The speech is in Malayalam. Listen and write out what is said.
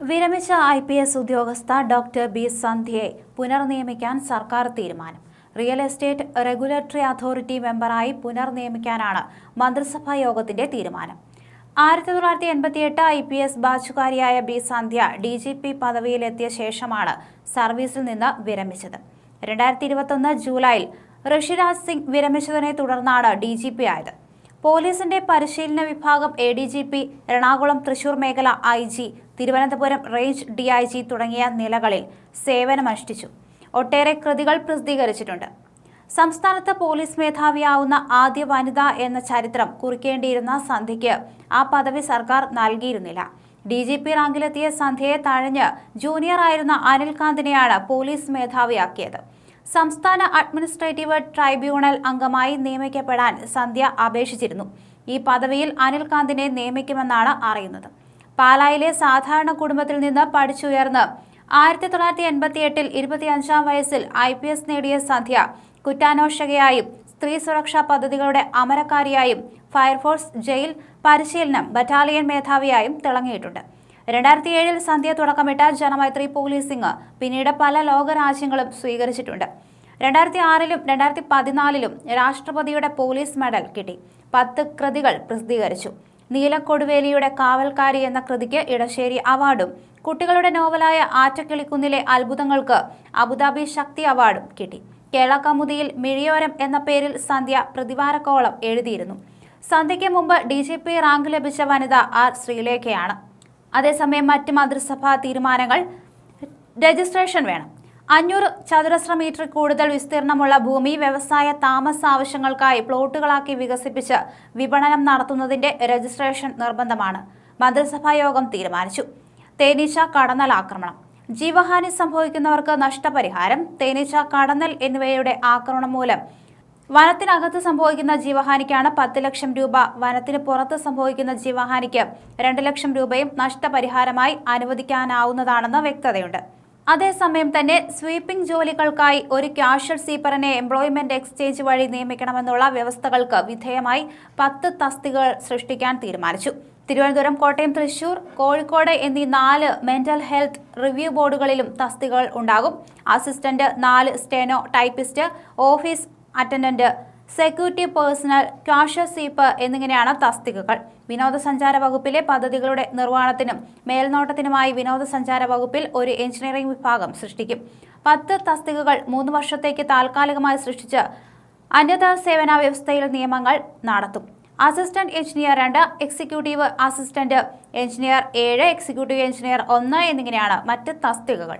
വിരമിച്ച ഐ പി എസ് ഉദ്യോഗസ്ഥ ഡോക്ടർ ബി സന്ധ്യയെ പുനർനിയമിക്കാൻ സർക്കാർ തീരുമാനം. റിയൽ എസ്റ്റേറ്റ് റെഗുലേറ്ററി അതോറിറ്റി മെമ്പറായി പുനർനിയമിക്കാനാണ് മന്ത്രിസഭാ യോഗത്തിന്റെ തീരുമാനം. ആയിരത്തി തൊള്ളായിരത്തി എൺപത്തിയെട്ട് I P S ബാച്ചുകാരിയായ B Sandhya D G P പദവിയിലെത്തിയ ശേഷമാണ് സർവീസിൽ നിന്ന് വിരമിച്ചത്. രണ്ടായിരത്തി ഇരുപത്തൊന്ന് ജൂലൈയിൽ ഋഷിരാജ് സിംഗ് വിരമിച്ചതിനെ തുടർന്നാണ് ഡി ജി പി ആയത്. പോലീസിന്റെ പരിശീലന വിഭാഗം A D G P Ernakulam Thrissur മേഖല I G Thiruvananthapuram range D I G തുടങ്ങിയ നിലകളിൽ സേവനമനുഷ്ഠിച്ചു. ഒട്ടേറെ കൃതികൾ പ്രസിദ്ധീകരിച്ചിട്ടുണ്ട്. സംസ്ഥാനത്ത് പോലീസ് മേധാവിയാവുന്ന ആദ്യ വനിത എന്ന ചരിത്രം കുറിക്കേണ്ടിയിരുന്ന സന്ധ്യയ്ക്ക് ആ പദവി സർക്കാർ നൽകിയിരുന്നില്ല. ഡി ജി പി റാങ്കിലെത്തിയ സന്ധ്യയെ തഴഞ്ഞ് ജൂനിയറായിരുന്ന അനിൽകാന്തിനെയാണ് പോലീസ് മേധാവിയാക്കിയത്. സംസ്ഥാന അഡ്മിനിസ്ട്രേറ്റീവ് ട്രൈബ്യൂണൽ അംഗമായി നിയമിക്കപ്പെടാൻ സന്ധ്യ അപേക്ഷിച്ചിരുന്നു. ഈ പദവിയിൽ അനിൽകാന്തിനെ നിയമിക്കുമെന്നാണ് അറിയുന്നത്. പാലായിലെ സാധാരണ കുടുംബത്തിൽ നിന്ന് പഠിച്ചുയർന്ന് ആയിരത്തി തൊള്ളായിരത്തി എൺപത്തി എട്ടിൽ ഇരുപത്തിയഞ്ചാം വയസ്സിൽ ഐ പി എസ് നേടിയ സന്ധ്യ കുറ്റാന്വേഷകയായും സ്ത്രീ സുരക്ഷാ പദ്ധതികളുടെ അമരക്കാരിയായും ഫയർഫോഴ്സ് ജയിൽ പരിശീലനം ബറ്റാലിയൻ മേധാവിയായും തിളങ്ങിയിട്ടുണ്ട്. രണ്ടായിരത്തി ഏഴിൽ സന്ധ്യ തുടക്കമിട്ട ജനമൈത്രി പോലീസിംഗ് പിന്നീട് പല ലോകരാജ്യങ്ങളും സ്വീകരിച്ചിട്ടുണ്ട്. രണ്ടായിരത്തി ആറിലും രണ്ടായിരത്തി പതിനാലിലും രാഷ്ട്രപതിയുടെ പോലീസ് മെഡൽ കിട്ടി. പത്ത് കൃതികൾ പ്രസിദ്ധീകരിച്ചു. നീലക്കൊടുവേലിയുടെ കാവൽക്കാരി എന്ന കൃതിക്ക് ഇടശ്ശേരി അവാർഡും കുട്ടികളുടെ നോവലായ ആറ്റക്കിളിക്കുന്നിലെ അത്ഭുതങ്ങൾക്ക് അബുദാബി ശക്തി അവാർഡും കിട്ടി. കേളകമുദിയിൽ മിഴിയോരം എന്ന പേരിൽ സന്ധ്യ പ്രതിവാരക്കോളം എഴുതിയിരുന്നു. സന്ധ്യയ്ക്ക് മുമ്പ് ഡി ജി പി റാങ്ക് ലഭിച്ച വനിത ആർ ശ്രീലേഖയാണ്. അതേസമയം മറ്റ് മന്ത്രിസഭാ തീരുമാനങ്ങൾ രജിസ്ട്രേഷൻ വേണം. അഞ്ഞൂറ് ചതുരശ്ര മീറ്റർ കൂടുതൽ വിസ്തീർണമുള്ള ഭൂമി വ്യവസായ താമസ ആവശ്യങ്ങൾക്കായി പ്ലോട്ടുകളാക്കി വികസിപ്പിച്ച് വിപണനം നടത്തുന്നതിന്റെ രജിസ്ട്രേഷൻ നിർബന്ധമാണ്. മന്ത്രിസഭാ യോഗം തീരുമാനിച്ചു. തേനീച്ച കടന്നൽ ആക്രമണം. ജീവഹാനി സംഭവിക്കുന്നവർക്ക് നഷ്ടപരിഹാരം തേനീച്ച കടന്നൽ എന്നിവയുടെ ആക്രമണം മൂലം വനത്തിനകത്ത് സംഭവിക്കുന്ന ജീവഹാനിക്കാണ് പത്ത് ലക്ഷം രൂപ. വനത്തിന് പുറത്ത് സംഭവിക്കുന്ന ജീവഹാനിക്ക് രണ്ട് ലക്ഷം രൂപയും നഷ്ടപരിഹാരമായി അനുവദിക്കാനാവുന്നതാണെന്ന് വ്യക്തതയുണ്ട്. അതേസമയം തന്നെ സ്വീപ്പിംഗ് ജോലികൾക്കായി ഒരു ക്യാഷ്വൽ സീപ്പറിനെ എംപ്ലോയ്മെന്റ് എക്സ്ചേഞ്ച് വഴി നിയമിക്കണമെന്നുള്ള വ്യവസ്ഥകൾക്ക് വിധേയമായി പത്ത് തസ്തികകൾ സൃഷ്ടിക്കാൻ തീരുമാനിച്ചു. തിരുവനന്തപുരം കോട്ടയം തൃശൂർ കോഴിക്കോട് എന്നീ നാല് മെന്റൽ ഹെൽത്ത് റിവ്യൂ ബോർഡുകളിലും തസ്തികകൾ ഉണ്ടാകും. അസിസ്റ്റന്റ് നാല് steno typist office attendant security personnel cash സീപ്പ് എന്നിങ്ങനെയാണ് തസ്തികകൾ. വിനോദസഞ്ചാര വകുപ്പിലെ പദ്ധതികളുടെ നിർവഹണത്തിനും മേൽനോട്ടത്തിനുമായി വിനോദസഞ്ചാര വകുപ്പിൽ ഒരു എഞ്ചിനീയറിംഗ് വിഭാഗം സൃഷ്ടിക്കും. പത്ത് തസ്തികകൾ മൂന്ന് വർഷത്തേക്ക് താൽക്കാലികമായി സൃഷ്ടിച്ച് അന്യത സേവന വ്യവസ്ഥയിൽ നിയമങ്ങൾ നടത്തും. അസിസ്റ്റന്റ് എഞ്ചിനീയർ രണ്ട് എക്സിക്യൂട്ടീവ് അസിസ്റ്റന്റ് എഞ്ചിനീയർ ഏഴ് എക്സിക്യൂട്ടീവ് എഞ്ചിനീയർ ഒന്ന് എന്നിങ്ങനെയാണ് മറ്റ് തസ്തികകൾ.